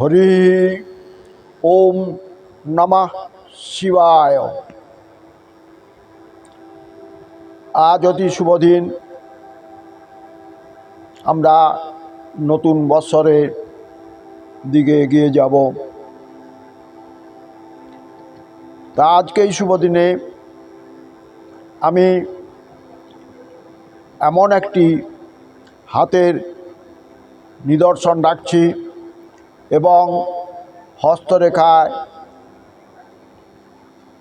হরি ওম নমঃ শিবায়। আজ অতি শুভ দিন। আমরা নতুন বৎসরের দিকে এগিয়ে যাব। তা আজকে এই শুভ দিনে আমি এমন একটি হাতের নিদর্শন রাখছি। এবং হস্তরেখায়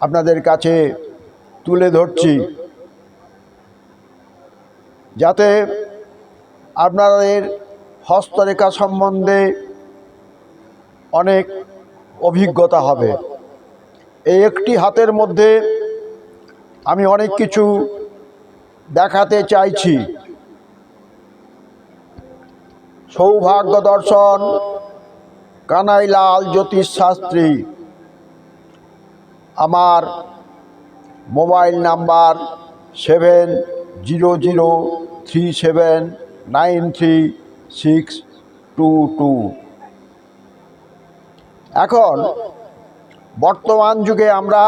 আপনাদের কাছে তুলে ধরছি। যাতে আপনাদের হস্তরেখা সম্বন্ধে অনেক অভিজ্ঞতা হবে। এই একটি হাতের মধ্যে আমি অনেক কিছু দেখাতে চাইছি। সৌভাগ্য দর্শন কানাইলাল জ্যোতিষ শাস্ত্রী। আমার mobile number seven zero zero three seven nine three six two two. এখন বর্তমান যুগে আমরা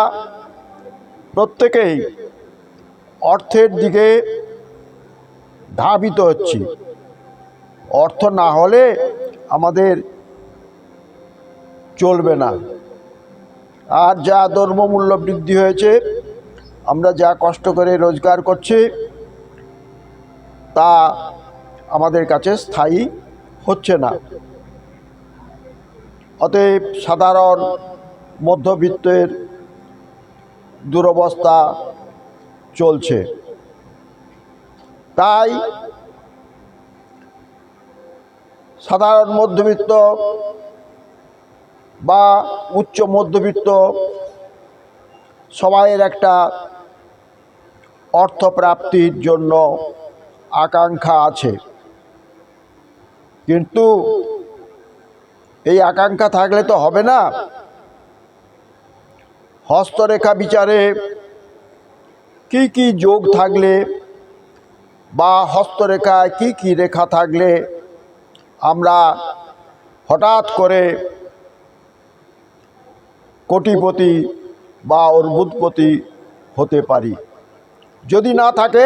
প্রত্যেকেই অর্থের দিকে ধাবিত হচ্ছি। অর্থ না হলে আমাদের চলবে না। আর যা দ্রব্যমূল্য বৃদ্ধি হয়েছে, আমরা যা কষ্ট করে রোজগার করছি, তা আমাদের কাছে স্থায়ী হচ্ছে না। অতএব সাধারণ মধ্যবিত্তের দুরবস্থা চলছে। তাই সাধারণ মধ্যবিত্ত বা উচ্চ মধ্যবিত্ত সবাইয়ের একটা অর্থপ্রাপ্তির জন্য আকাঙ্ক্ষা আছে। কিন্তু এই আকাঙ্ক্ষা থাকলে তো হবে না। হস্তরেখা বিচারে কি কি যোগ থাকলে বা হস্তরেখায় কি কি রেখা থাকলে আমরা হঠাৎ করে কোটিপতি বা অর্বুদপতি হতে পারি। যদি না থাকে,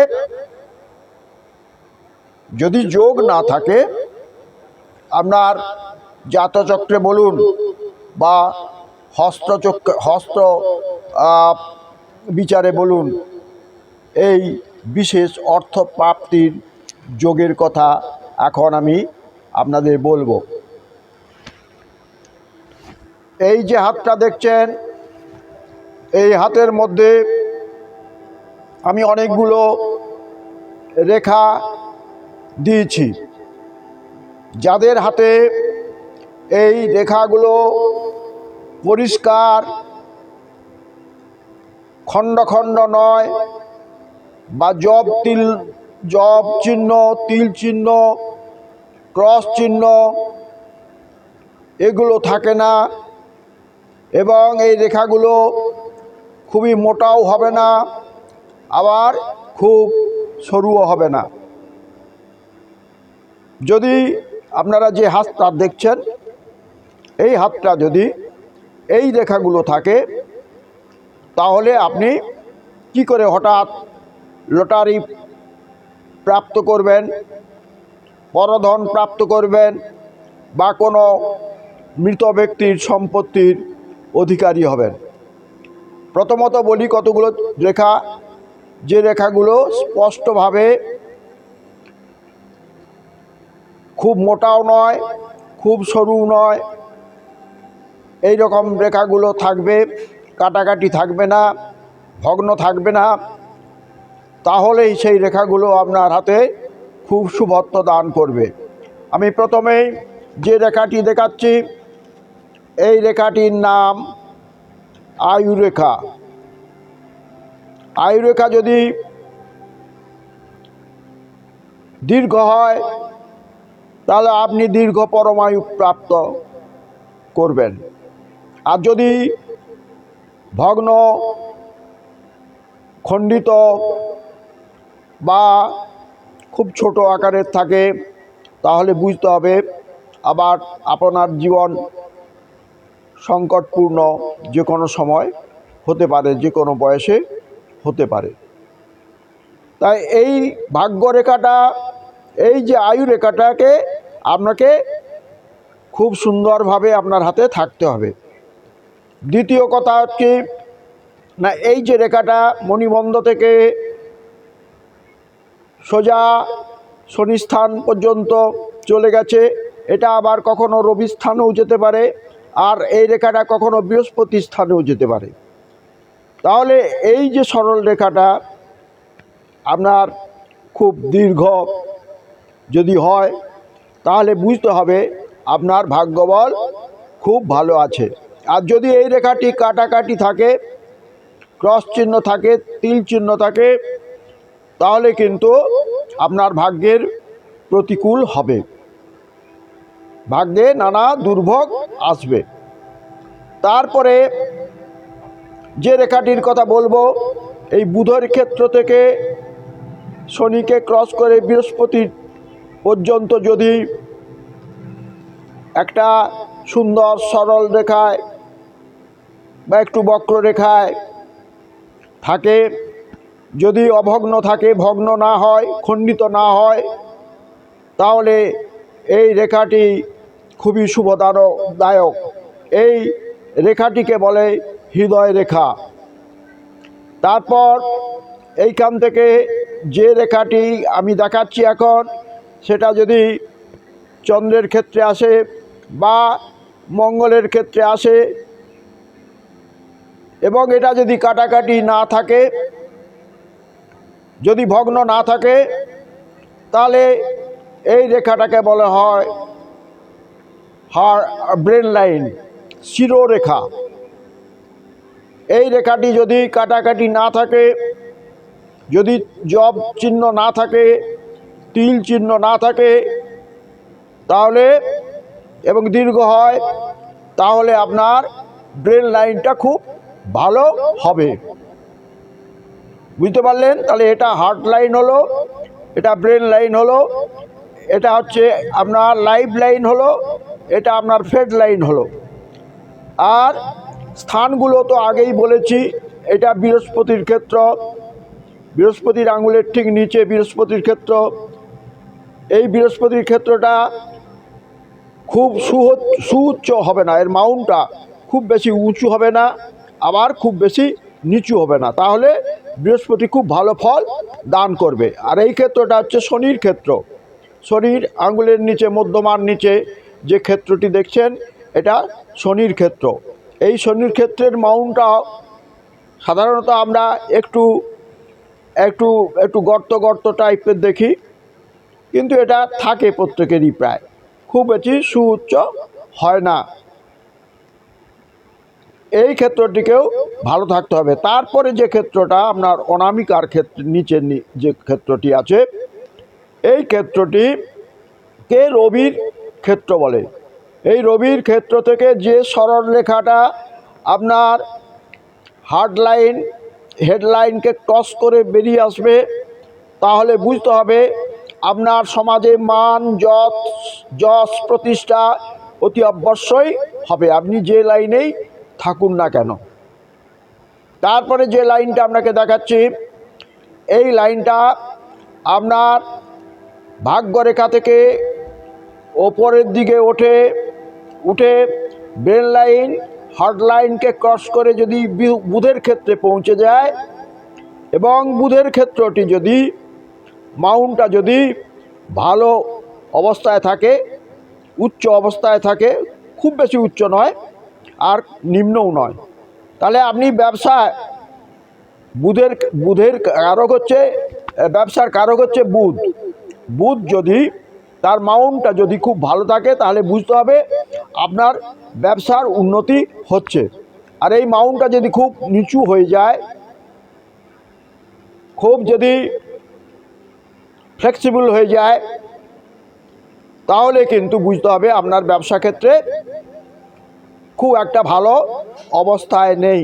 যদি যোগ না থাকে, আপনার জাতচক্রে বলুন বা হস্তচক্র, হস্ত বিচারে বলুন, এই বিশেষ অর্থ প্রাপ্তির যোগের কথা এখন আমি আপনাদের বলব। এই যে হাতটা দেখছেন, এই হাতের মধ্যে আমি অনেকগুলো রেখা দিয়েছি। যাদের হাতে এই রেখাগুলো পরিষ্কার, খণ্ড খণ্ড নয়, বা জব তিল, জব চিহ্ন, তিল চিহ্ন, ক্রস চিহ্ন, এগুলো থাকে না। এবং এই রেখাগুলো খুবই মোটাও হবে না, আবার খুব সরুও হবে না। যদি আপনারা যে হাতটা দেখছেন, এই হাতটা যদি এই রেখাগুলো থাকে, তাহলে আপনি কি করে হঠাৎ লটারি প্রাপ্ত করবেন, পরধন প্রাপ্ত করবেন, বা কোনো মৃত ব্যক্তির সম্পত্তির অধিকারী হবেন। প্রথমত বলি কতগুলো রেখা। যে রেখাগুলো স্পষ্টভাবে খুব মোটাও নয়, খুব সরু নয় এই রকম রেখাগুলো থাকবে, কাটাকাটি থাকবে না, ভগ্ন থাকবে না, তাহলেই সেই রেখাগুলো আপনার হাতে খুব শুভত্ব দান করবে। আমি প্রথমেই যে রেখাটি দেখাচ্ছি এই রেখাটির নাম আয়ুরেখা। আয়ুরেখা যদি দীর্ঘ হয়, তাহলে আপনি দীর্ঘ পরমায়ু প্রাপ্ত করবেন। আর যদি ভগ্ন, খণ্ডিত বা খুব ছোট আকারের থাকে, তাহলে বুঝতে হবে আবার আপনার জীবন সংকটপূর্ণ যে কোনো সময় হতে পারে যে কোনো বয়সে হতে পারে। তাই এই ভাগ্য রেখাটা, এই যে আয়ু রেখাটাকে আপনাকে খুব সুন্দরভাবে আপনার হাতে থাকতে হবে। দ্বিতীয় কথা হচ্ছে, না, এই যে রেখাটা মণিবন্ধ থেকে সোজা শনিস্থান পর্যন্ত চলে গেছে, এটা আবার কখনো রবি স্থানেও যেতে পারে। আর এই রেখাটা কখনো বৃহস্পতি স্থানেও যেতে পারে। তাহলে এই যে সরল রেখাটা আপনার খুব দীর্ঘ যদি হয়, তাহলে বুঝতে হবে আপনার ভাগ্যবল খুব ভালো আছে। আর যদি এই রেখাটি কাটাকাটি থাকে, ক্রস চিহ্ন থাকে, তিল চিহ্ন থাকে, তাহলে কিন্তু আপনার ভাগ্যের প্রতিকূল হবে। ভাগ্যে নানা দুর্ভোগ আসবে। তারপরে যে রেখাটির কথা বলব, এই বুধের ক্ষেত্র থেকে শনিকে ক্রস করে বৃহস্পতির পর্যন্ত যদি একটা সুন্দর সরল রেখায় বা একটু বক্র রেখায় থাকে, যদি অভগ্ন থাকে, ভগ্ন না হয়, খণ্ডিত না হয়, তাহলে এই রেখাটি খুবই শুভদায়ক এই রেখাটিকে বলে হৃদয় রেখা। তারপর এইখান থেকে যে রেখাটি আমি দেখাচ্ছি এখন, সেটা যদি চন্দ্রের ক্ষেত্রে আসে বা মঙ্গলের ক্ষেত্রে আসে এবং এটা যদি কাটাকাটি না থাকে, যদি ভগ্ন না থাকে, তাহলে এই রেখাটাকে বলা হয় হার, ব্রেন লাইন, শিরোরেখা। এই রেখাটি যদি কাটাকাটি না থাকে, যদি জব চিহ্ন না থাকে, তিল চিহ্ন না থাকে, তাহলে এবং দীর্ঘ হয়, তাহলে আপনার ব্রেন লাইনটা খুব ভালো হবে। বুঝতে পারলেন? তাহলে এটা হার্ট লাইন হলো, এটা ব্রেন লাইন হলো, এটা হচ্ছে আপনার লাইফ লাইন হলো এটা আপনার ফেড লাইন হলো। আর স্থানগুলো তো আগেই বলেছি, এটা বৃহস্পতির ক্ষেত্র, বৃহস্পতির আঙুলের ঠিক নিচে বৃহস্পতির ক্ষেত্র। এই বৃহস্পতির ক্ষেত্রটা খুব সুউচ্চ হবে না, এর মাউন্টটা খুব বেশি উঁচু হবে না, আবার খুব বেশি নিচু হবে না। তাহলে বৃহস্পতি খুব ভালো ফল দান করবে। আর এই ক্ষেত্রটা হচ্ছে শনির ক্ষেত্র। শনির আঙুলের নিচে, মধ্যমার নিচে যে ক্ষেত্রটি দেখছেন, এটা শনির ক্ষেত্র। এই শনির ক্ষেত্রের মাউন্টটা সাধারণত আমরা একটু একটু একটু গর্ত গর্ত টাইপের দেখি, কিন্তু এটা থাকে প্রত্যেকেরই প্রায়। খুব বেশি সুউচ্চ হয় না। এই ক্ষেত্রটিকেও ভালো থাকতে হবে। তারপরে যে ক্ষেত্রটা, আপনার অনামিকার ক্ষেত্রে, নিচে নি- যে ক্ষেত্রটি আছে, এই ক্ষেত্রটি কে রবির ক্ষেত্র বলে। এই রবির ক্ষেত্র থেকে যে সরল রেখাটা আপনার হার্ড লাইন হেডলাইনকে ক্রস করে বেরিয়ে আসবে, তাহলে বুঝতে হবে আপনার সমাজে মান যশ যশ প্রতিষ্ঠা অতি অবশ্যই হবে। আপনি যে লাইনেই থাকুন না কেন। তারপরে যে লাইনটা আপনাকে দেখাচ্ছি, এই লাইনটা আপনার ভাগ্যরেখা থেকে ওপরের দিকে ওঠে, উঠে ব্রেন লাইন হার্ট লাইনকে ক্রস করে যদি বুধের ক্ষেত্রে পৌঁছে যায় এবং বুধের ক্ষেত্রটি যদি মাউন্টটা যদি ভালো অবস্থায় থাকে, উচ্চ অবস্থায় থাকে, খুব বেশি উচ্চ নয় আর নিম্নও নয়। তাহলে আপনি ব্যবসায় বুধের বুধের কারক হচ্ছে, ব্যবসার কারক হচ্ছে বুধ। বুধ যদি তার মাউন্টটা যদি খুব ভালো থাকে, তাহলে বুঝতে হবে আপনার ব্যবসার উন্নতি হচ্ছে। আর এই মাউন্টটা যদি খুব নিচু হয়ে যায়, খুব যদি ফ্লেক্সিবল হয়ে যায়, তাহলে কিন্তু বুঝতে হবে আপনার ব্যবসা ক্ষেত্রে খুব একটা ভালো অবস্থায় নেই।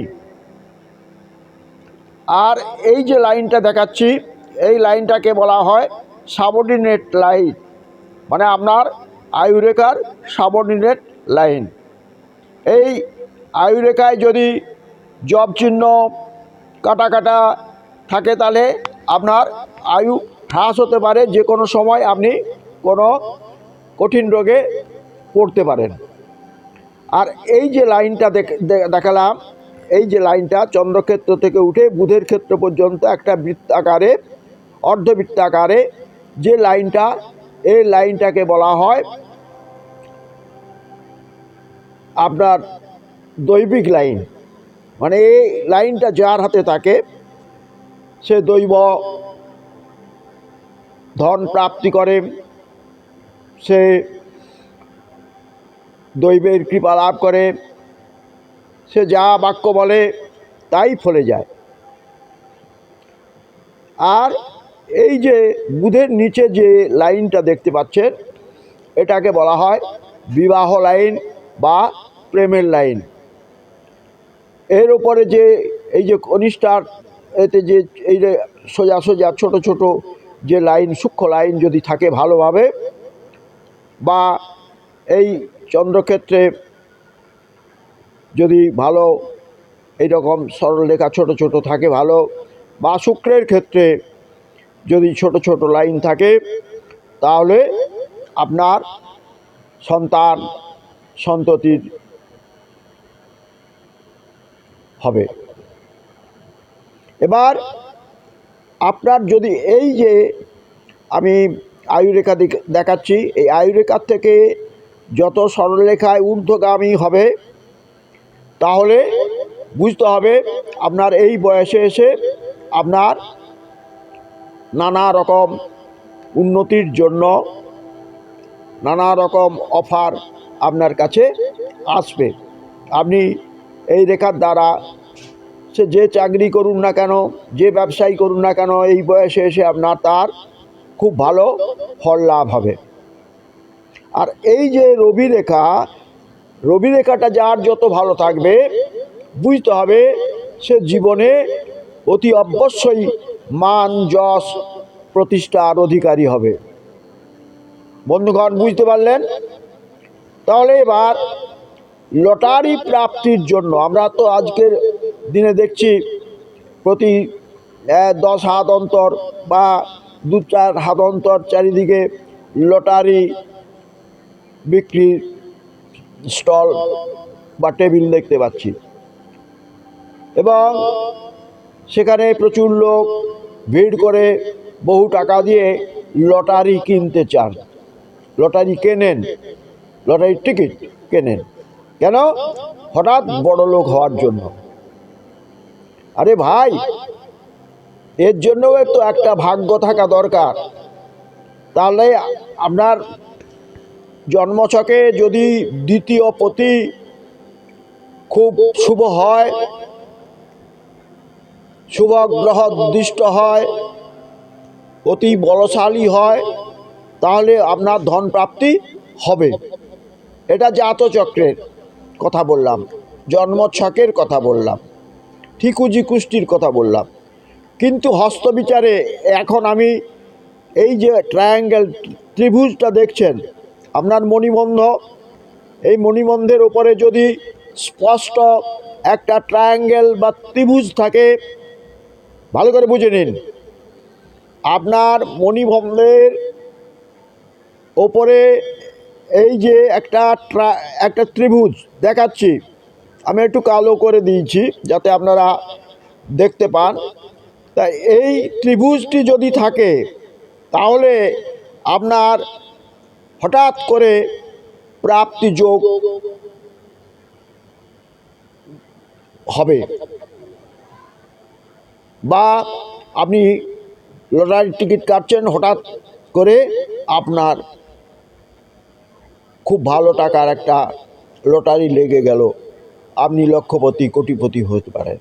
আর এই যে লাইনটা দেখাচ্ছি, এই লাইনটাকে বলা হয় সাবঅর্ডিনেট লাইন মানে আপনার আয়ুরেখার সাবঅর্ডিনেট লাইন। এই আয়ুরেখায় যদি জব চিহ্ন কাটা কাটা থাকে তাহলে আপনার আয়ু হ্রাস হতে পারে, যে কোনো সময় আপনি কোনো কঠিন রোগে পড়তে পারেন। আর এই যে লাইনটা দেখ- দেখালাম, এই যে লাইনটা চন্দ্রক্ষেত্র থেকে উঠে বুধের ক্ষেত্র পর্যন্ত একটা বৃত্তাকারে, অর্ধবৃত্তাকারে যে লাইনটা এই লাইনটাকে বলা হয় আপনার দৈবিক লাইন। মানে এই লাইনটা যার হাতে থাকে, সে দৈব ধন প্রাপ্তি করে, সে দৈবের কৃপা লাভ করে, সে যা বাক্য বলে তাই ফলে যায়। আর এই যে বুধের নিচে যে লাইনটা দেখতে পাচ্ছেন, এটাকে বলা হয় বিবাহ লাইন বা প্রেমের লাইন। এর উপরে যে এই যে কনিষ্ঠার, এতে যে এই যে সোজা সোজা ছোট ছোট যে লাইন, সূক্ষ্ম লাইন যদি থাকে ভালোভাবে, বা এই চন্দ্রক্ষেত্রে যদি ভালো এইরকম সরলরেখা ছোট ছোট থাকে ভালো, বা শুক্রের ক্ষেত্রে যদি ছোট ছোট লাইন থাকে, তাহলে আপনার সন্তান সন্ততির হবে। এবার আপনার যদি এই যে আমি আয়ুরেখা দেখ- দেখাচ্ছি, এই আয়ুরেখার থেকে যত সরলরেখায় ঊর্ধ্বগামী হবে, তাহলে বুঝতে হবে আপনার এই বয়সে এসে আপনার নানা রকম উন্নতির জন্য নানা রকম অফার আপনার কাছে আসবে। আপনি এই রেখার দ্বারা সে যে চাকরি করুন না কেন, যে ব্যবসায়ী করুন না কেন, এই বয়সে এসে আপনার তার খুব ভালো ফল লাভ হবে। আর এই যে রবি রেখা, রবি রেখাটা যার যত ভালো থাকবে, বুঝতে হবে সে জীবনে অতি অবশ্যই মান যশ প্রতিষ্ঠার অধিকারী হবে। বন্ধুগণ, বুঝতে পারলেন? তাহলে এবার লটারি প্রাপ্তির জন্য আমরা তো আজকের দিনে দেখছি প্রতি দশ হাত অন্তর বা দু চার হাত অন্তর চারিদিকে লটারি বিক্রির স্টল বা টেবিল দেখতে পাচ্ছি। এবং সেখানে প্রচুর লোক ভিড় করে বহু টাকা দিয়ে লটারি কিনতে চান। লটারি কেনেন? লটারির টিকিট কেনেন? কেন? হঠাৎ বড় লোক হওয়ার জন্য। আরে ভাই, এর জন্যও তো একটা ভাগ্য থাকা দরকার। তাহলে আপনার জন্মছকে যদি দ্বিতীয় পতি খুব শুভ হয় শুভ গ্রহ দৃষ্ট হয়, অতি বলশালী হয়, তাহলে আপনার ধন প্রাপ্তি হবে। এটা জাতচক্রের কথা বললাম জন্মছকের কথা বললাম, ঠিকুজি কুষ্টির কথা বললাম। কিন্তু হস্তবিচারে এখন আমি এই যে ট্রায়াঙ্গেল ত্রিভুজটা দেখছেন, আপনার মণিবন্ধ এই মণিবন্ধের ওপরে যদি স্পষ্ট একটা ট্রায়াঙ্গেল বা ত্রিভুজ থাকে ভালো করে বুঝে নিন। আপনার মণিবন্ধের ওপরে এই যে একটা ট্রা, একটা ত্রিভুজ দেখাচ্ছি, আমি একটু কালো করে দিয়েছি যাতে আপনারা দেখতে পান। তা এই ত্রিভুজটি যদি থাকে, তাহলে আপনার হঠাৎ করে প্রাপ্তি যোগ হবে। বা আপনি লটারির টিকিট কাটছেন হঠাৎ করে আপনার খুব ভালো টাকার একটা লটারি লেগে গেল। আপনি লক্ষপতি, কোটিপতি হতে পারেন।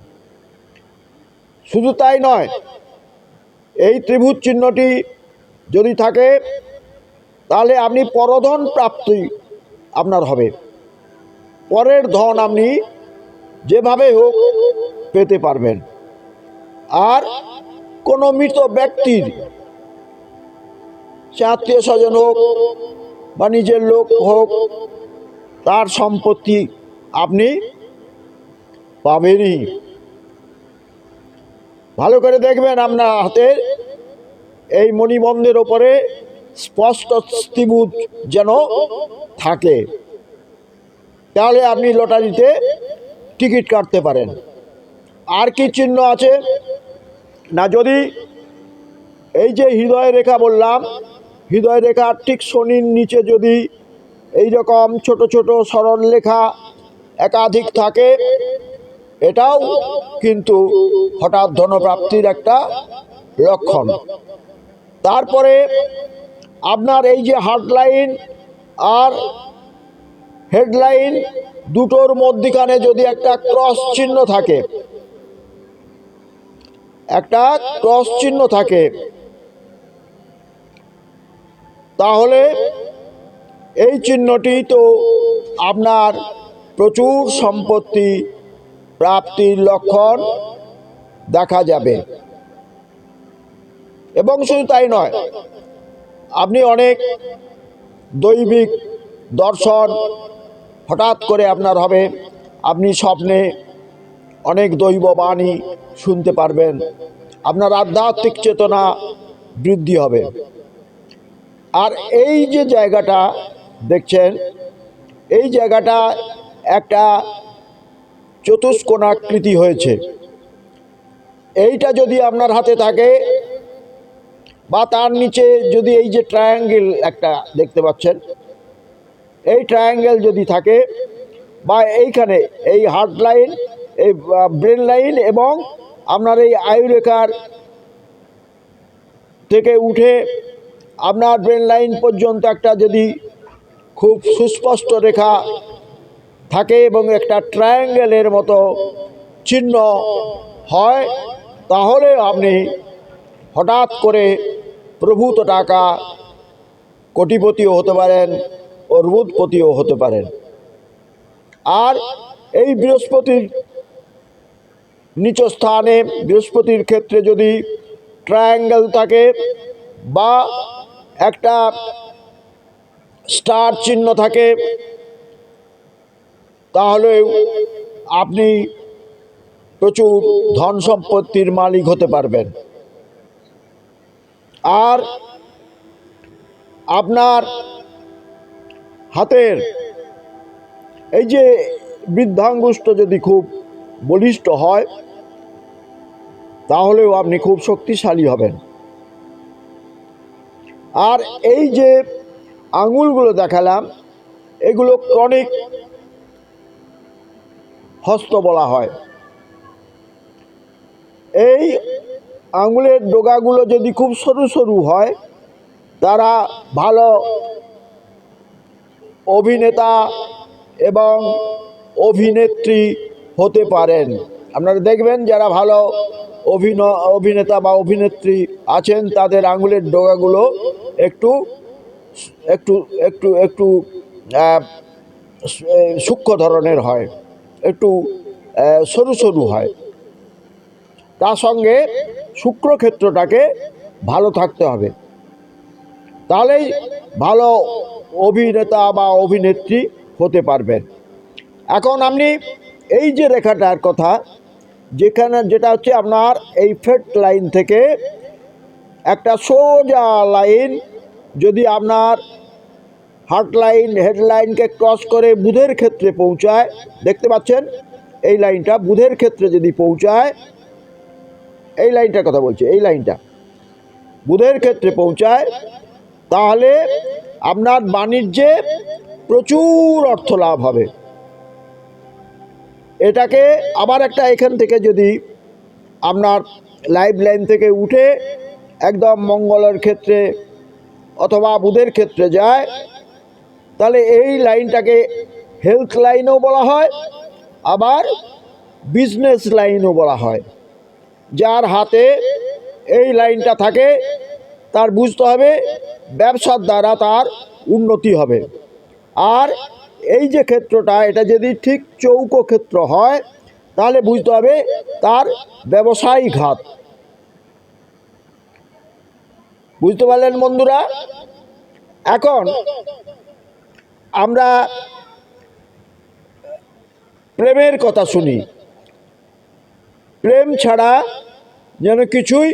শুধু তাই নয়, এই ত্রিভুজ চিহ্নটি যদি থাকে, তাহলে আপনি পরধন প্রাপ্তি আপনার হবে। পরের ধন আপনি যেভাবে হোক পেতে পারবেন। আর কোনো মৃত ব্যক্তির সে আত্মীয় স্বজন হোক বা নিজের লোক হোক, তার সম্পত্তি আপনি পাবেনই। ভালো করে দেখবেন আপনার হাতে এই মণিবন্ধের ওপরে স্পষ্ট স্থিবুত যেন থাকে। তাহলে আপনি লটারিতে টিকিট কাটতে পারেন। আর কি চিহ্ন আছে? না, যদি এই যে হৃদয় রেখা বললাম, হৃদয় রেখার ঠিক শনির নিচে যদি এই রকম ছোট ছোট সরল লেখা একাধিক থাকে, এটাও কিন্তু হঠাৎ ধনপ্রাপ্তির একটা লক্ষণ। তারপরে আপনার এই যে হার্টলাইন আর হেডলাইন দুটোর মধ্যিখানে যদি একটা ক্রস চিহ্ন থাকে একটা ক্রস চিহ্ন থাকে। তাহলে এই চিহ্নটি তো আপনার প্রচুর সম্পত্তি প্রাপ্তির লক্ষণ দেখা যাবে। এবং শুধু তাই নয়, আপনি অনেক দৈবিক দর্শন হঠাৎ করে আপনার হবে। আপনি স্বপ্নে অনেক দৈব বাণী শুনতে পারবেন। আপনার আধ্যাত্মিক চেতনা বৃদ্ধি হবে। আর এই যে জায়গাটা দেখছেন, এই জায়গাটা একটা চতুষ্কোণাকৃতি হয়েছে। এইটা যদি আপনার হাতে থাকে বা তার নিচে যদি এই যে ট্রায়াঙ্গেল একটা দেখতে পাচ্ছেন, এই ট্রায়াঙ্গেল যদি থাকে বা এইখানে এই হার্ড লাইন এই ব্রেন লাইন এবং আপনার এই আয়ুরেখার থেকে উঠে আপনার ব্রেন লাইন পর্যন্ত একটা যদি খুব সুস্পষ্ট রেখা থাকে এবং একটা ট্রায়াঙ্গেলের মতো চিহ্ন হয়, তাহলে আপনি হঠাৎ করে প্রভূত টাকা কোটিপতিও হতে পারেন অর্বুদপতিও হতে পারেন। আর এই বৃহস্পতির নিচ স্থানে বৃহস্পতির ক্ষেত্রে যদি ট্রায়াঙ্গেল থাকে বা একটা স্টার চিহ্ন থাকে, তাহলে আপনি প্রচুর ধন সম্পত্তির মালিক হতে পারবেন। আর আপনার হাতের এই যে বৃদ্ধাঙ্গুষ্ট যদি খুব বলিষ্ঠ হয় তাহলেও আপনি খুব শক্তিশালী হবেন। আর এই যে আঙুলগুলো দেখালাম, এগুলো ক্রনিক হস্ত বলা হয়। এই আঙুলের ডোগাগুলো যদি খুব সরু সরু হয়, তারা ভালো অভিনেতা এবং অভিনেত্রী হতে পারেন। আপনারা দেখবেন যারা ভালো অভিন অভিনেতা বা অভিনেত্রী আছেন, তাদের আঙুলের ডোগাগুলো একটু একটু একটু একটু সূক্ষ্ম ধরনের হয়, একটু সরু সরু হয়। তার সঙ্গে শুক্রক্ষেত্রটাকে ভালো থাকতে হবে। তাহলেই ভালো অভিনেতা বা অভিনেত্রী হতে পারবেন। এখন আপনি এই যে রেখাটার কথা যেখানে যেটা হচ্ছে আপনার এই ফেট লাইন থেকে একটা সোজা লাইন, যদি আপনার হার্ট লাইন, হেড লাইনকে ক্রস করে বুধের ক্ষেত্রে পৌঁছায়, দেখতে পাচ্ছেন? এই লাইনটা বুধের ক্ষেত্রে যদি পৌঁছায়, এই লাইনটার কথা বলছি, এই লাইনটা বুধের ক্ষেত্রে পৌঁছায়, তাহলে আপনার বাণিজ্যে প্রচুর অর্থ লাভ হবে। এটাকে আবার একটা এখান থেকে যদি আপনার লাইফ লাইন থেকে উঠে একদম মঙ্গলের ক্ষেত্রে অথবা বুধের ক্ষেত্রে যায়, তাহলে এই লাইনটাকে হেলথ লাইনও বলা হয়, আবার বিজনেস লাইনও বলা হয়। যার হাতে এই লাইনটা থাকে, তার বুঝতে হবে ব্যবসার দ্বারা তার উন্নতি হবে। আর এই যে ক্ষেত্রটা, এটা যদি ঠিক চৌকো ক্ষেত্র হয়, তাহলে বুঝতে হবে তার ব্যবসায়ী ঘাত বুঝতে পারলেন বন্ধুরা? এখন আমরা প্রেমের কথা শুনি। প্রেম ছাড়া যেন কিছুই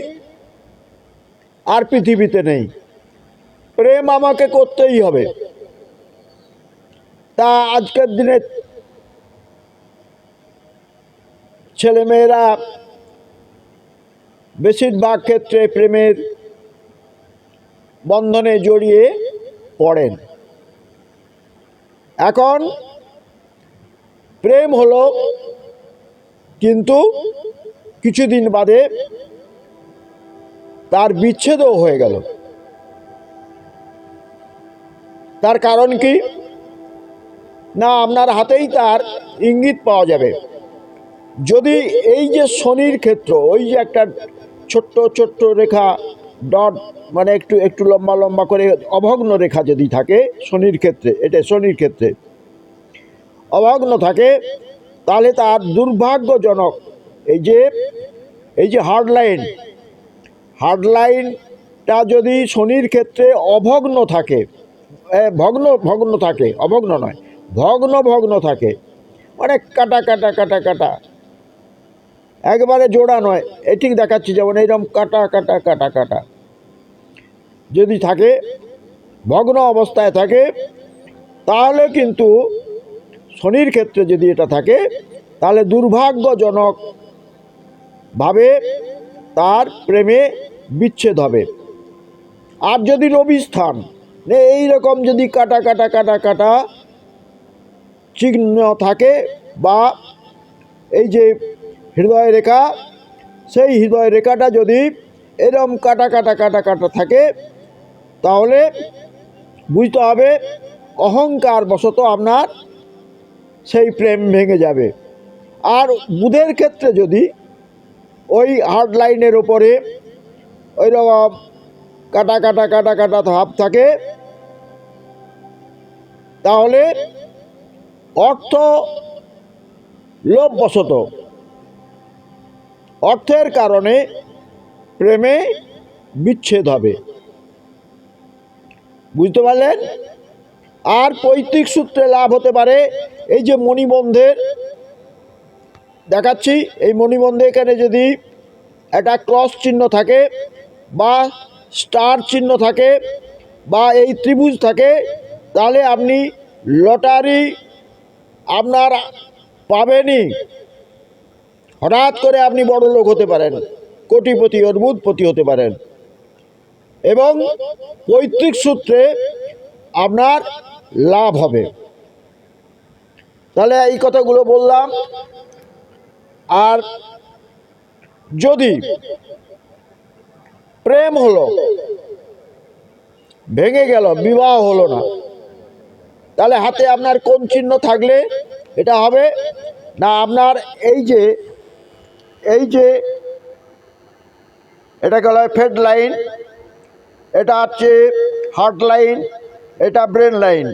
আর পৃথিবীতে নেই। প্রেম আমাকে করতেই হবে। তা আজকের দিনে ছেলেমেয়েরা বেশিরভাগ ক্ষেত্রে প্রেমের বন্ধনে জড়িয়ে পড়েন। এখন প্রেম হলো কিন্তু কিছুদিন বাদে তার বিচ্ছেদও হয়ে গেল। তার কারণ কি? না, আপনার হাতেই তার ইঙ্গিত পাওয়া যাবে। যদি এই যে শনির ক্ষেত্র, ওই যে একটা ছোট্ট ছোট্ট রেখা, ডট মানে একটু একটু লম্বা লম্বা করে অভগ্ন রেখা যদি থাকে শনির ক্ষেত্রে, এটা শনির ক্ষেত্রে, অভগ্ন থাকে, তাহলে তার দুর্ভাগ্যজনক এই যে এই যে হার্ড লাইন হার্ড লাইনটা যদি শনির ক্ষেত্রে অভগ্ন থাকে ভগ্ন ভগ্ন থাকে, অভগ্ন নয় ভগ্ন ভগ্ন থাকে। অনেক কাটা কাটা কাটা কাটা। একবারে জোড়া নয়, এ ঠিক দেখাচ্ছি যেমন এইরকম কাটা কাটা কাটা কাটা। যদি থাকে, ভগ্ন অবস্থায় থাকে, তাহলে কিন্তু শনির ক্ষেত্রে যদি এটা থাকে, তাহলে দুর্ভাগ্যজনক ভাবে তার প্রেমে বিচ্ছেদ হবে। আর যদি রবি স্থান এই রকম যদি কাটা কাটা কাটা কাটা চিহ্ন থাকে বা এই যে হৃদয় রেখা, সেই হৃদয় রেখাটা যদি এরম কাটা কাটা কাটা কাটা থাকে, তাহলে বুঝতে হবে অহংকার বশত আপনার সেই প্রেম ভেঙে যাবে। আর বুধের ক্ষেত্রে যদি ওই হার্ড লাইনের ওপরে ওই রকম কাটা কাটা কাটা কাটা ধাপ থাকে, তাহলে অর্থ লোভবশত। অর্থের কারণে প্রেমে বিচ্ছেদ হবে। বুঝতে পারলেন? আর পৈতৃক সূত্রে লাভ হতে পারে এই যে মণিবন্ধের। দেখাচ্ছি, এই মণিবন্ধে এখানে যদি একটা ক্রস চিহ্ন থাকে বা স্টার চিহ্ন থাকে বা এই ত্রিভুজ থাকে, তাহলে আপনি লটারি আপনার পাবেনই হঠাৎ করে আপনি বড় লোক হতে পারেন, কোটিপতি অর্বুদপতি হতে পারেন। এবং পৈতৃক সূত্রে আপনার লাভ হবে। তাহলে এই কথাগুলো বললাম। আর যদি প্রেম হলো, ভেঙে গেল, বিবাহ হলো না তাহলে হাতে আপনার কোন চিহ্ন থাকলে এটা হবে? না, আপনার এই যে এই যে এটা গেল ফেড লাইন, এটা হচ্ছে হার্ট লাইন, এটা ব্রেন লাইন,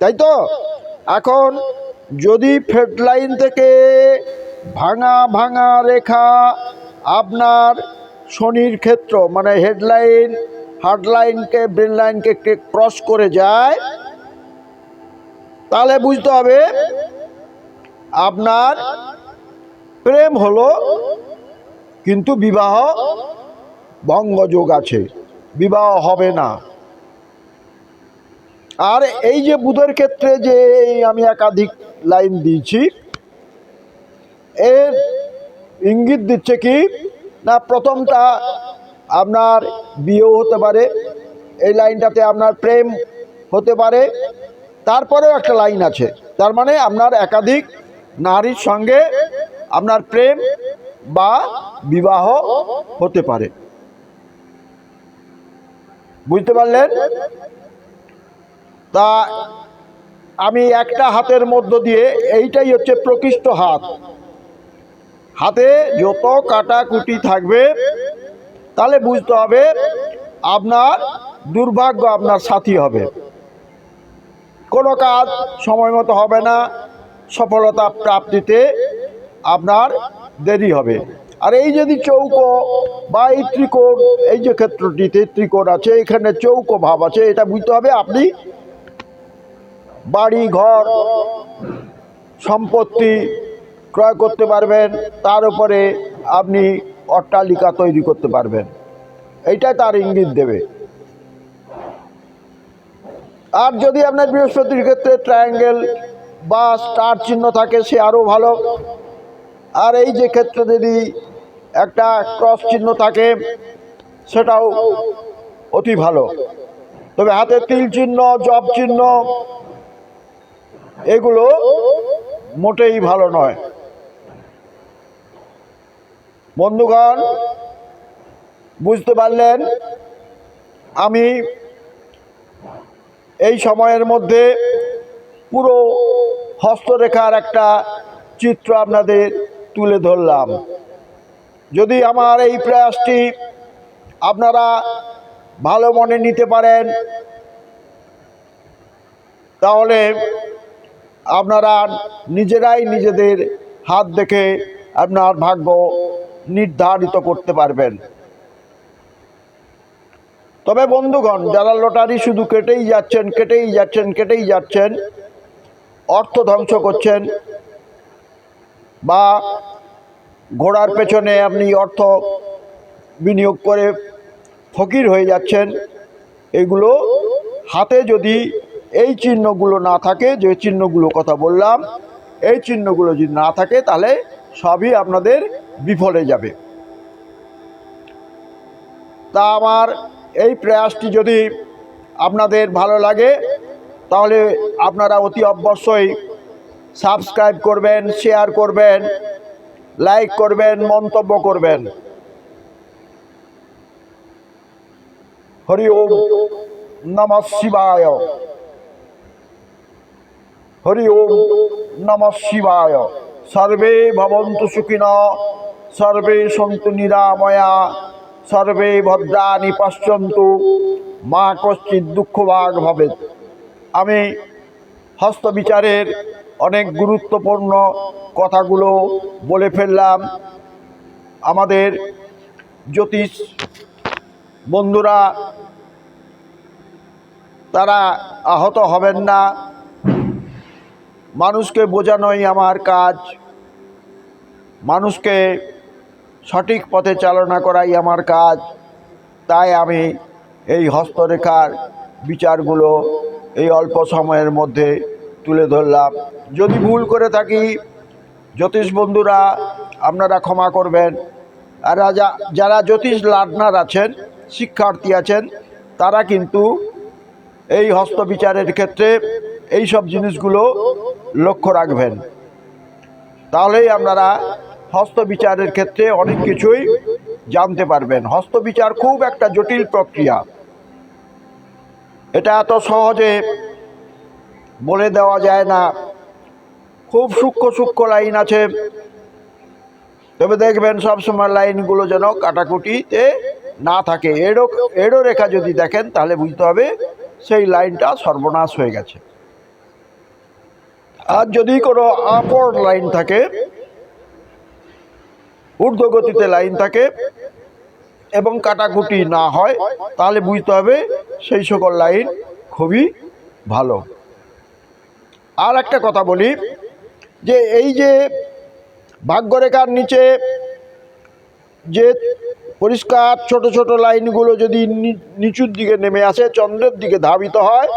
তাই তো? এখন যদি ফেড লাইন থেকে ভাঙা ভাঙা রেখা আপনার শনির ক্ষেত্র মানে হেডলাইন হার্ট লাইনকে, ব্রেন লাইনকে ক্রস করে যায় তাহলে বুঝতে হবে আপনার প্রেম হলো কিন্তু বিবাহ ভঙ্গযোগ আছে। বিবাহ হবে না। আর এই যে বুধের ক্ষেত্রে যে আমি একাধিক লাইন দিয়েছি, এর ইঙ্গিত দিচ্ছে কি? না, প্রথমটা আপনার বিয়েও হতে পারে, এই লাইনটাতে আপনার প্রেম হতে পারে তারপরেও একটা লাইন আছে, তার মানে আপনার একাধিক নারীর সঙ্গে আপনার প্রেম বা বিবাহ হতে পারে। বুঝতে পারলেন? তা আমি একটা হাতের মধ্য দিয়ে এইটাই হচ্ছে প্রকৃষ্ট হাত। হাতে যত কাটাকুটি থাকবে, তাহলে বুঝতে হবে আপনার দুর্ভাগ্য আপনার সাথী হবে। কোনো কাজ সময় মতো হবে না, সফলতা প্রাপ্তিতে আপনার দেরি হবে। আর এই যদি চৌকো বা এই ত্রিকোণ, এই যে ক্ষেত্রটিতে ত্রিকোণ আছে, এখানে চৌকো ভাব আছে, এটা বুঝতে হবে আপনি বাড়ি, ঘর, সম্পত্তি ক্রয় করতে পারবেন, তার উপরে আপনি অট্টালিকা তৈরি করতে পারবেন। এইটাই তার ইঙ্গিত দেবে। আর যদি আপনার বৃহস্পতির ক্ষেত্রে ট্রায়াঙ্গেল বা স্টার চিহ্ন থাকে, সে আরও ভালো। আর এই যে ক্ষেত্রে যদি একটা ক্রস চিহ্ন থাকে, সেটাও অতি ভালো। তবে হাতে তিল চিহ্ন, জব চিহ্ন, এগুলো মোটেই ভালো নয়। বন্ধুগণ, বুঝতে পারলেন? আমি এই সময়ের মধ্যে পুরো হস্তরেখার একটা চিত্র আপনাদের তুলে ধরলাম। যদি আমার এই প্রয়াসটি আপনারা ভালো মনে নিতে পারেন, তাহলে আপনারা নিজেরাই নিজেদের হাত দেখে আপনার ভাগ্য নির্ধারিত করতে পারবেন। তবে বন্ধুগণ, যারা লটারি শুধু কেটেই যাচ্ছেন কেটেই যাচ্ছেন কেটেই যাচ্ছেন, অর্থ ধ্বংস করছেন বা ঘোড়ার পেছনে আপনি অর্থ বিনিয়োগ করে ফকির হয়ে যাচ্ছেন, এগুলো হাতে যদি এই চিহ্নগুলো না থাকে, যে চিহ্নগুলো কথা বললাম, এই চিহ্নগুলো যদি না থাকে, তাহলে সবই আপনাদের বিফলে যাবে। তা আমার এই প্রয়াসটি যদি আপনাদের ভালো লাগে, তাহলে আপনারা অতি অবশ্যই সাবস্ক্রাইব করবেন, শেয়ার করবেন, লাইক করবেন, মন্তব্য করবেন। হরি ওম নম শিবায়। হরি ওম নম শিবায়। সর্বে ভবন্তু সুখিন, সর্বে সন্তু নিরাময়া। সর্বে ভদ্রাণি পশ্যন্তু, মা কশ্চিৎ দুঃখভাগ ভবে আমি হস্তবিচারের অনেক গুরুত্বপূর্ণ কথাগুলো বলে ফেললাম। আমাদের জ্যোতিষ বন্ধুরা, তারা আহত হবেন না। মানুষকে বোঝানোই আমার কাজ। মানুষকে সঠিক পথে চালনা করাই আমার কাজ। তাই আমি এই হস্তরেখার বিচারগুলো এই অল্প সময়ের মধ্যে তুলে ধরলাম। যদি ভুল করে থাকি, জ্যোতিষ বন্ধুরা, আপনারা ক্ষমা করবেন। আর যা- যারা জ্যোতিষ লার্নার আছেন, শিক্ষার্থী আছেন, তারা কিন্তু এই হস্তবিচারের ক্ষেত্রে এই সব জিনিসগুলো লক্ষ্য রাখবেন। তাহলেই আপনারা হস্তবিচারের ক্ষেত্রে অনেক কিছুই জানতে পারবেন। হস্তবিচার খুব একটা জটিল প্রক্রিয়া। এটা এত সহজে বলে দেওয়া যায় না। খুব সূক্ষ্ম সূক্ষ্ম লাইন আছে। তবে দেখবেন সবসময় লাইনগুলো যেন কাটাকুটিতে না থাকে। এডো এডো রেখা যদি দেখেন, তাহলে বুঝতে হবে সেই লাইনটা সর্বনাশ হয়ে গেছে। আর যদি কোনো আপর লাইন থাকে ঊর্ধ্বগতিতে লাইন থাকে এবং কাটাকুটি না হয়, তাহলে বুঝতে হবে সেই সকল লাইন খুবই ভালো। আর একটা কথা বলি, যে এই যে ভাগ্যরেখার নিচে যে পরিষ্কার ছোট ছোট লাইনগুলো যদি নিচুর দিকে নেমে আসে, চন্দ্রের দিকে ধাবিত হয়,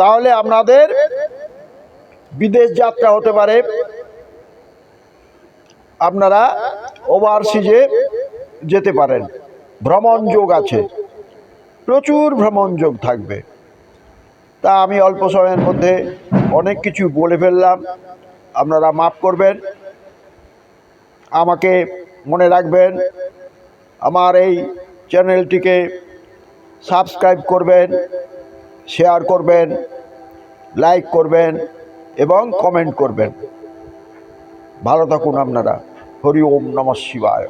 তাহলে আপনাদের বিদেশ যাত্রা হতে পারে। আপনারা ওভারসিজে যেতে পারেন। ভ্রমণ যোগ আছে। প্রচুর ভ্রমণ যোগ থাকবে। তা আমি অল্প সময়ের মধ্যে অনেক কিছু বলে ফেললাম। আপনারা মাফ করবেন। আমাকে মনে রাখবেন। আমার এই চ্যানেলটিকে সাবস্ক্রাইব করবেন, শেয়ার করবেন, লাইক করবেন এবং কমেন্ট করবেন। ভালো থাকুন আপনারা। হরি ওম নমঃ শিবায়।